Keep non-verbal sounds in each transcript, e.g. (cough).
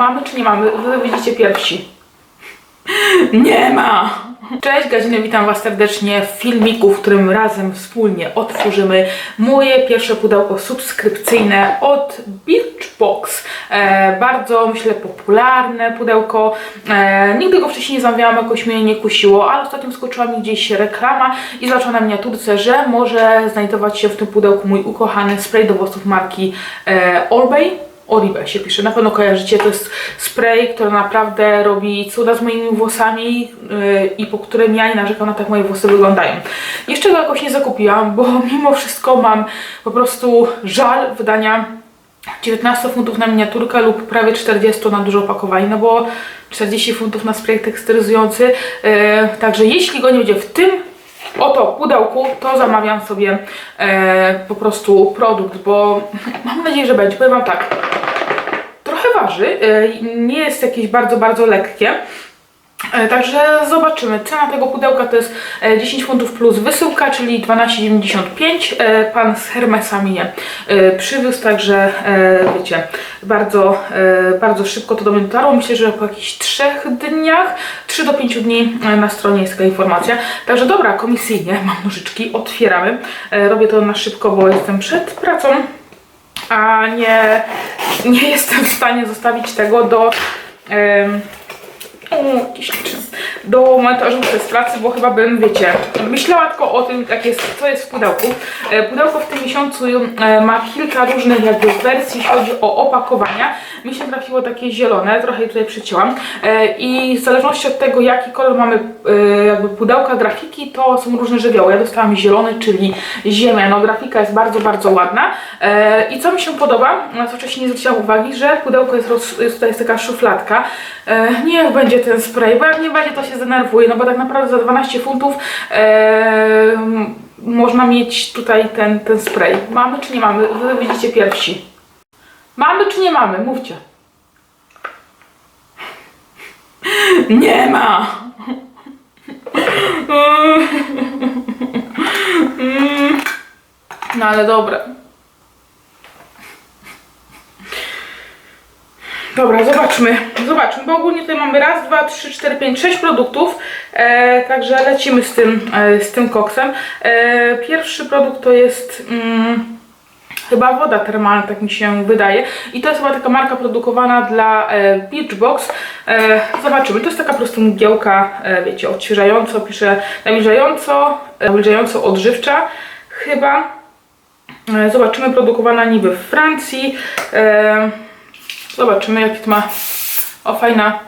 Mamy czy nie mamy? Wy widzicie pierwsi. (laughs) Nie ma! Cześć Gadziny, witam Was serdecznie w filmiku, w którym razem wspólnie otworzymy moje pierwsze pudełko subskrypcyjne od Birchbox. E, bardzo, myślę, popularne pudełko. E, nigdy go wcześniej nie zamawiałam, jakoś mnie nie kusiło, ale ostatnio skoczyła mi gdzieś reklama i zobaczyłam na miniaturce, że może znajdować się w tym pudełku mój ukochany spray do włosów marki e. Oribe się pisze, na pewno kojarzycie, to jest spray, który naprawdę robi cuda z moimi włosami yy, i po którym ja nie narzekam na tak moje włosy wyglądają. Jeszcze go jakoś nie zakupiłam, bo (laughs) mimo wszystko mam po prostu żal wydania 19 funtów na miniaturkę lub prawie 40 na duże opakowanie, no bo 40 funtów na spray tekstylizujący, yy, także jeśli go nie będzie w tym oto pudełku, to zamawiam sobie e, po prostu produkt, bo (laughs) mam nadzieję, że będzie. Powiem Wam tak, e, nie jest jakieś bardzo, bardzo lekkie. E, Także zobaczymy. Cena tego pudełka to jest e, 10 funtów plus wysyłka, czyli 12,95. E, Pan z Hermesa mi je e, przywiózł, także e, wiecie, bardzo, e, bardzo szybko to do mnie dotarło. Myślę, że po jakichś 3 dniach, 3 do 5 dni e, na stronie jest taka informacja. Także dobra, komisyjnie, mam nożyczki, otwieramy. E, Robię to na szybko, bo jestem przed pracą a nie, nie (laughs) jestem w stanie zostawić tego do. rzeczy. Do muszę z pracy, bo chyba bym, wiecie, myślała tylko o tym, jak jest, co jest w pudełku. E, Pudełko w tym miesiącu ma kilka różnych jakby wersji, jeśli chodzi o opakowania. Mi się trafiło takie zielone, trochę je tutaj przycięłam. E, I w zależności od tego, jaki kolor mamy jakby pudełka, grafiki, to są różne żywioły. Ja dostałam zielony, czyli ziemia. No grafika jest bardzo, bardzo ładna. E, I co mi się podoba, na co wcześniej nie zwróciłam uwagi, że pudełko jest, roz, jest tutaj jest taka szufladka. E, niech będzie ten spray, bo jak nie będzie, to się zdenerwuję, no bo tak naprawdę za 12 funtów można mieć tutaj ten, ten spray. Mamy czy nie mamy? Wy widzicie pierwsi. Mamy czy nie mamy? Mówcie. (laughs) Nie ma! No ale dobra. Dobra, zobaczmy. Zobaczmy, bo ogólnie tutaj mamy raz, dwa, trzy, cztery, pięć, sześć produktów. E, także lecimy z tym, e, z tym koksem. E, pierwszy produkt to jest. Mm, Chyba woda termalna, tak mi się wydaje. I to jest chyba taka marka produkowana dla e, Beachbox. E, zobaczymy. To jest taka po prostu mgiełka, e, wiecie, odświeżająco, pisze nawilżająco, e, nawilżająco odżywcza. Chyba. Zobaczymy, produkowana niby w Francji. Zobaczymy, jaki to ma. O, fajna.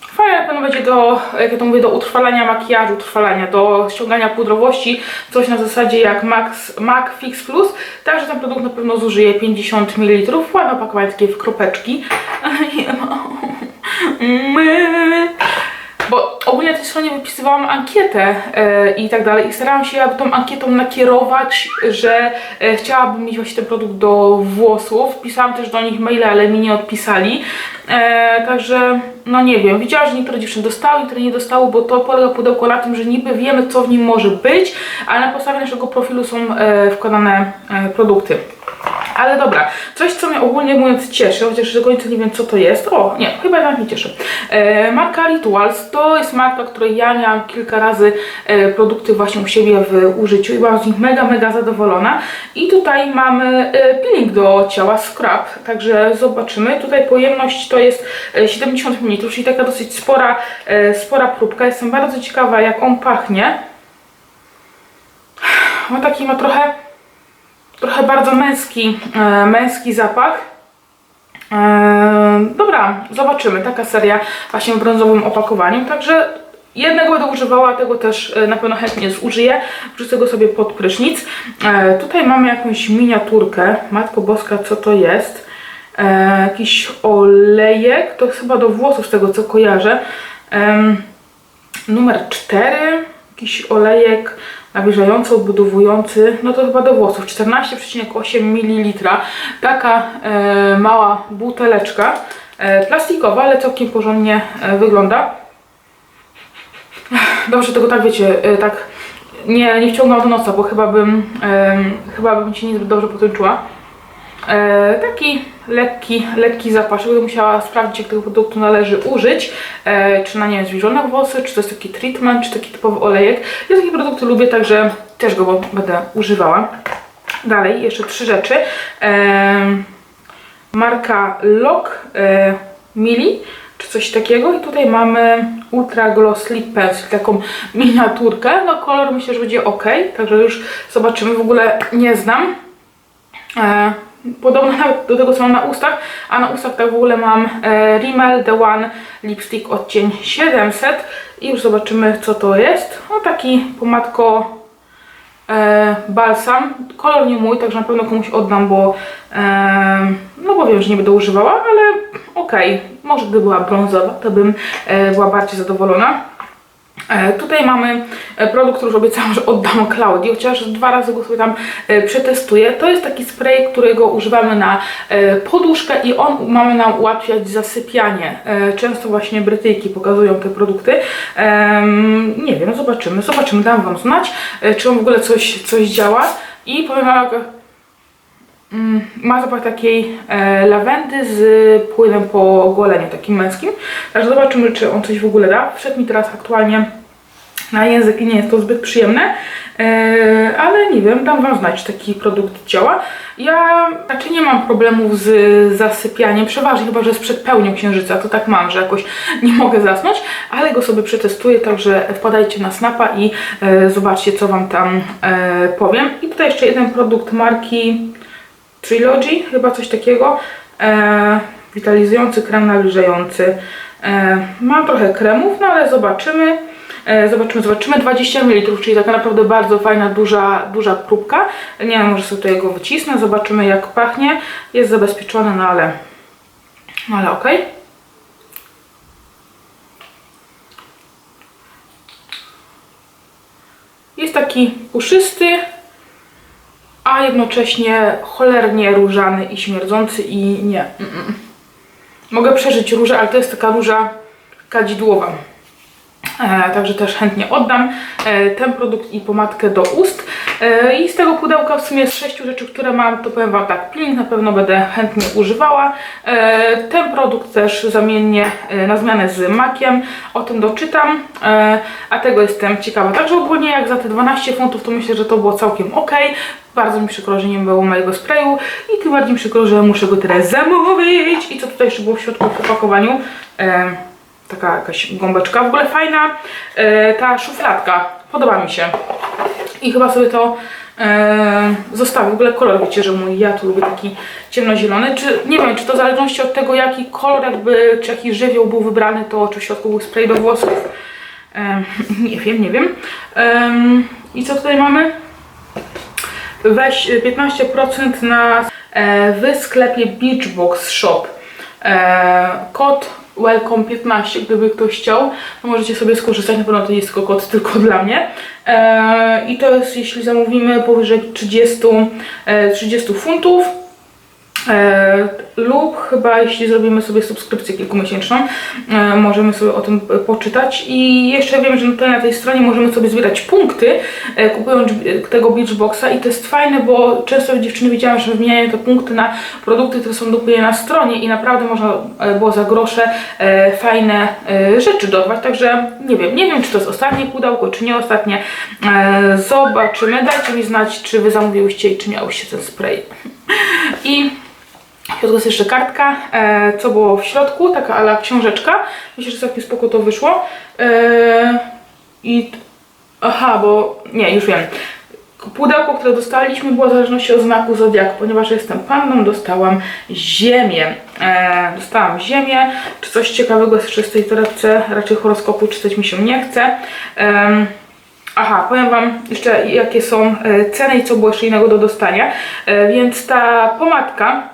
Fajne na pewno będzie do, jak ja to mówię, do utrwalania makijażu, utrwalania, do ściągania pudrowości, coś na zasadzie jak Max, Mac Fix Plus. Także ten produkt na pewno zużyje 50 ml. Ładne opakowanie, takie w kropeczki. (laughs) Bo ogólnie tej stronie wypisywałam ankietę e, i tak dalej i starałam się jakby tą ankietą nakierować, że e, chciałabym mieć właśnie ten produkt do włosów. Pisałam też do nich maile, ale mi nie odpisali. E, także no nie wiem, widziałam, że niektóre dziewczyny dostały, niektóre nie dostały, bo to polega pudełko na tym, że niby wiemy co w nim może być, ale na podstawie naszego profilu są e, wkładane e, produkty. Ale dobra, coś co mnie ogólnie mówiąc cieszy, chociaż do końca nie wiem co to jest. O, nie, chyba nawet mnie cieszy. E, marka Rituals to jest marka, której ja miałam kilka razy e, produkty właśnie u siebie w użyciu i byłam z nich mega, mega zadowolona. I tutaj mamy e, peeling do ciała, scrub, także zobaczymy. Tutaj pojemność to jest e, 70 ml, czyli taka dosyć spora, e, spora próbka. Jestem bardzo ciekawa jak on pachnie. Ma taki, ma trochę trochę bardzo męski, e, męski zapach. E, dobra, zobaczymy. Taka seria właśnie w brązowym opakowaniu. Także jednego będę używała, tego też e, na pewno chętnie zużyję. Wrzucę go sobie pod prysznic. E, tutaj mamy jakąś miniaturkę. Matko Boska, co to jest? E, jakiś olejek. To chyba do włosów, z tego co kojarzę. Em, numer 4. Jakiś olejek nawilżający, odbudowujący, no to chyba do włosów, 14,8 ml. Taka e, mała buteleczka, e, plastikowa, ale całkiem porządnie e, wygląda. Dobrze tego tak wiecie, e, tak nie, nie wciągam do nosa, bo chyba bym, em, chyba bym się niezbyt dobrze potem czuła. E, taki lekki, lekki zapaszek. Będę musiała sprawdzić, jak tego produktu należy użyć. E, czy na nie wilżone włosy, czy to jest taki treatment, czy taki typowy olejek. Ja takie produkty lubię, także też go będę używała. Dalej, jeszcze trzy rzeczy. Em, marka Lock e, Mili, czy coś takiego. I tutaj mamy Ultra Gloss Lip Pencil, taką miniaturkę. No kolor myślę, że będzie ok, także już zobaczymy. W ogóle nie znam. E, podobno nawet do tego, co mam na ustach, a na ustach tak w ogóle mam e, Rimmel The One Lipstick odcień 700 i już zobaczymy, co to jest. No taki pomadko e, balsam. Kolor nie mój, także na pewno komuś oddam, bo e, no bo wiem, że nie będę używała, ale okej. Może gdyby była brązowa, to bym e, była bardziej zadowolona. E, Tutaj mamy e, produkt, który już obiecałam, że oddam Klaudii, chociaż dwa razy go sobie tam e, przetestuję. To jest taki spray, którego używamy na poduszkę i on mamy nam ułatwiać zasypianie. Często właśnie Brytyjki pokazują te produkty. Nie wiem, zobaczymy, zobaczymy, dam Wam znać, czy on w ogóle coś, coś działa. I powiem Wam, Ma zapach takiej e, lawendy z płynem po goleniu, takim męskim. Także zobaczymy, czy on coś w ogóle da. Wszedł mi teraz aktualnie na język i nie jest to zbyt przyjemne, e, ale nie wiem, dam Wam znać, czy taki produkt działa. Ja raczej nie mam problemów z zasypianiem, przeważnie chyba, że z przedpełnią księżyca, to tak mam, że jakoś (laughs) nie mogę zasnąć, ale go sobie przetestuję, także wpadajcie na Snapa i e, zobaczcie, co Wam tam e, powiem. I tutaj jeszcze jeden produkt marki Trilogy, chyba coś takiego. E, witalizujący krem nawilżający. E, mam trochę kremów, no ale zobaczymy. E, zobaczymy, zobaczymy. 20 ml, czyli taka naprawdę bardzo fajna, duża, duża próbka. Nie wiem, może sobie tutaj go wycisnę, zobaczymy jak pachnie. Jest zabezpieczony, no ale, no ale okej. Jest taki puszysty, jednocześnie cholernie różany i śmierdzący i nie. Mm-mm. Mogę przeżyć różę, ale to jest taka róża kadzidłowa. E, także też chętnie oddam e, ten produkt i pomadkę do ust. E, I z tego pudełka w sumie z sześciu rzeczy, które mam, to powiem Wam tak, peeling na pewno będę chętnie używała. E, ten produkt też zamiennie e, na zmianę z makiem, o tym doczytam, e, a tego jestem ciekawa. Także ogólnie jak za te 12 funtów, to myślę, że to było całkiem ok. Bardzo mi przykro, że nie było mojego sprayu i tym bardziej przykro, że muszę go teraz zamówić. I co tutaj jeszcze było w środku w opakowaniu? E, taka jakaś gąbeczka. W ogóle fajna e, ta szufladka. Podoba mi się. I chyba sobie to e, zostawię. W ogóle kolor, wiecie, że mój, ja tu lubię taki ciemnozielony. Czy, nie wiem, czy to w zależności od tego, jaki kolor jakby, czy jaki żywioł był wybrany, to czy w środku był spray do włosów. E, (laughs) nie wiem, nie wiem. E, I co tutaj mamy? Weź e, 15% na e, w sklepie Beachbox Shop. E, kod Welcome 15, gdyby ktoś chciał, to możecie sobie skorzystać, na pewno to jest tylko kod (laughs) tylko dla mnie. E, I to jest, jeśli zamówimy powyżej 30, e, 30 funtów. E, lub chyba jeśli zrobimy sobie subskrypcję kilkumiesięczną, e, możemy sobie o tym poczytać. I jeszcze wiem, że tutaj na tej stronie możemy sobie zbierać punkty e, kupując e, tego Beachboxa. I to jest fajne, bo często dziewczyny widziałam, że wymieniają te punkty na produkty, które są dokupuje na stronie i naprawdę można e, było za grosze e, fajne e, rzeczy dorwać, także nie wiem, nie wiem czy to jest ostatnie pudełko, czy nie ostatnie, e, zobaczymy, dajcie mi znać, czy wy zamówiłyście i czy miałyście ten spray. (laughs) I w środku jest jeszcze kartka, e, co było w środku, taka ala książeczka. Myślę, że całkiem spoko to wyszło. E, I aha, bo nie, już wiem. Pudełko, które dostaliśmy było w zależności od znaku Zodiaku, ponieważ jestem panną, dostałam ziemię. E, dostałam ziemię, czy coś ciekawego jeszcze z tej torebce, raczej horoskopu czytać mi się nie chce. Em, Aha, powiem Wam jeszcze jakie są e, ceny i co było jeszcze innego do dostania. E, więc ta pomadka,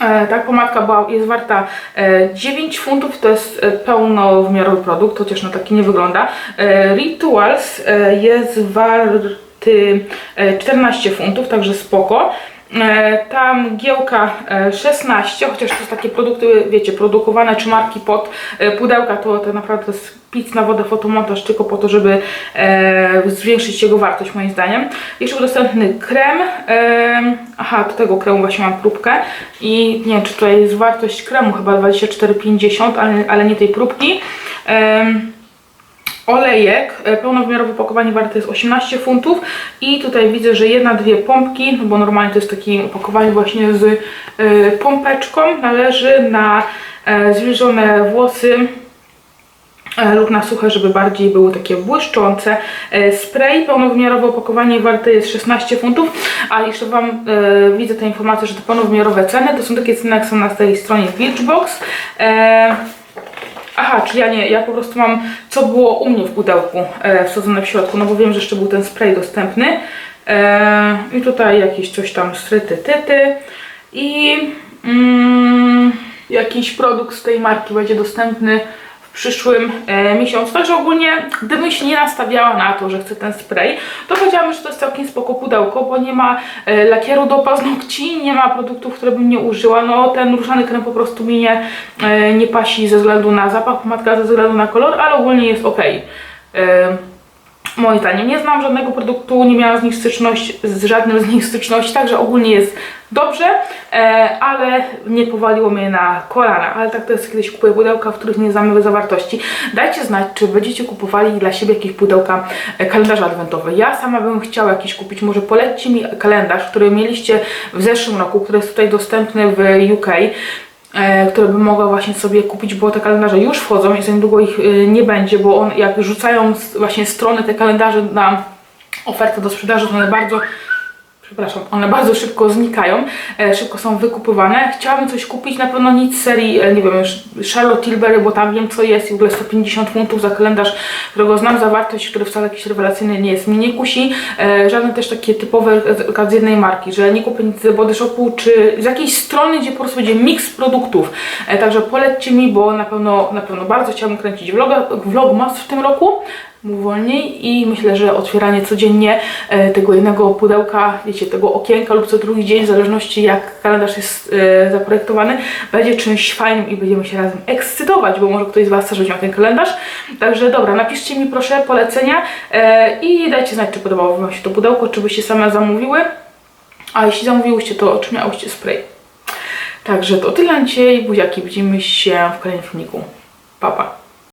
e, ta pomadka była, jest warta e, 9 funtów, to jest e, pełnowymiarowy produkt, chociaż no taki nie wygląda. E, Rituals jest warty e, 14 funtów, także spoko. E, ta mgiełka e, 16, chociaż to są takie produkty, wiecie, produkowane czy marki pod e, pudełka, to, to naprawdę jest pic na wodę fotomontaż tylko po to, żeby e, zwiększyć jego wartość moim zdaniem. Jeszcze dostępny krem, e, aha, do tego kremu właśnie mam próbkę i nie wiem, czy tutaj jest wartość kremu, chyba 24,50, ale, ale nie tej próbki. Em, olejek, e, pełnowymiarowe opakowanie warte jest 18 funtów i tutaj widzę, że jedna, dwie pompki, no bo normalnie to jest takie opakowanie właśnie z e, pompeczką, należy na e, zwilżone włosy lub na suche, żeby bardziej były takie błyszczące. Spray, pełnowymiarowe opakowanie warte jest 16 funtów, a jeszcze Wam e, widzę tę informację, że te pełnowymiarowe ceny to są takie ceny, jak są na tej stronie Birchbox. E, Aha, czyli ja nie, ja po prostu mam co było u mnie w pudełku e, wsadzone w środku, no bo wiem, że jeszcze był ten spray dostępny. E, I tutaj jakieś coś tam stryty tyty i mm, jakiś produkt z tej marki będzie dostępny przyszłym e, miesiącu. Także ogólnie, gdybym się nie nastawiała na to, że chcę ten spray, to powiedziałabym, że to jest całkiem spoko pudełko, bo nie ma e, lakieru do paznokci, nie ma produktów, które bym nie użyła. No ten różany krem po prostu mi nie, e, nie pasi ze względu na zapach, pomadka ze względu na kolor, ale ogólnie jest ok. E, Moim zdaniem nie znam żadnego produktu, nie miałam z nich styczność, z żadnym z nich styczności, także ogólnie jest dobrze, e, ale nie powaliło mnie na kolana. Ale tak to jest, kiedyś kupuję pudełka, w których nie znamy zawartości. Dajcie znać, czy będziecie kupowali dla siebie jakieś pudełka e, kalendarze adwentowe. Ja sama bym chciała jakiś kupić, może polećcie mi kalendarz, który mieliście w zeszłym roku, który jest tutaj dostępny w UK które bym mogła właśnie sobie kupić, bo te kalendarze już wchodzą i za niedługo ich e, nie będzie, bo on, jak rzucają właśnie strony te kalendarze na ofertę do sprzedaży, to one bardzo przepraszam, one bardzo szybko znikają, e, szybko są wykupywane. Chciałabym coś kupić, na pewno nic z serii, e, nie wiem, Charlotte Tilbury, bo tam wiem co jest i w ogóle 150 funtów za kalendarz, którego znam zawartość, który wcale jakiś rewelacyjny nie jest, mnie nie kusi. E, żadne też takie typowe z- jednej marki, że nie kupię nic z Body Shopu, czy z jakiejś strony, gdzie po prostu będzie miks produktów. Także polećcie mi, bo na pewno, na pewno bardzo chciałabym kręcić vloga, vlogmas w tym roku mu wolniej i myślę, że otwieranie codziennie e, tego jednego pudełka, wiecie, tego okienka lub co drugi dzień, w zależności jak kalendarz jest e, zaprojektowany, będzie czymś fajnym i będziemy się razem ekscytować, bo może ktoś z Was też miał ten kalendarz. Także dobra, napiszcie mi proszę polecenia e, i dajcie znać, czy podobało Wam się to pudełko, czy byście same zamówiły. A jeśli zamówiłyście, to czy miałyście spray. Także to tyle dzisiaj, buziaki, widzimy się w kolejnym filmiku. Pa, pa.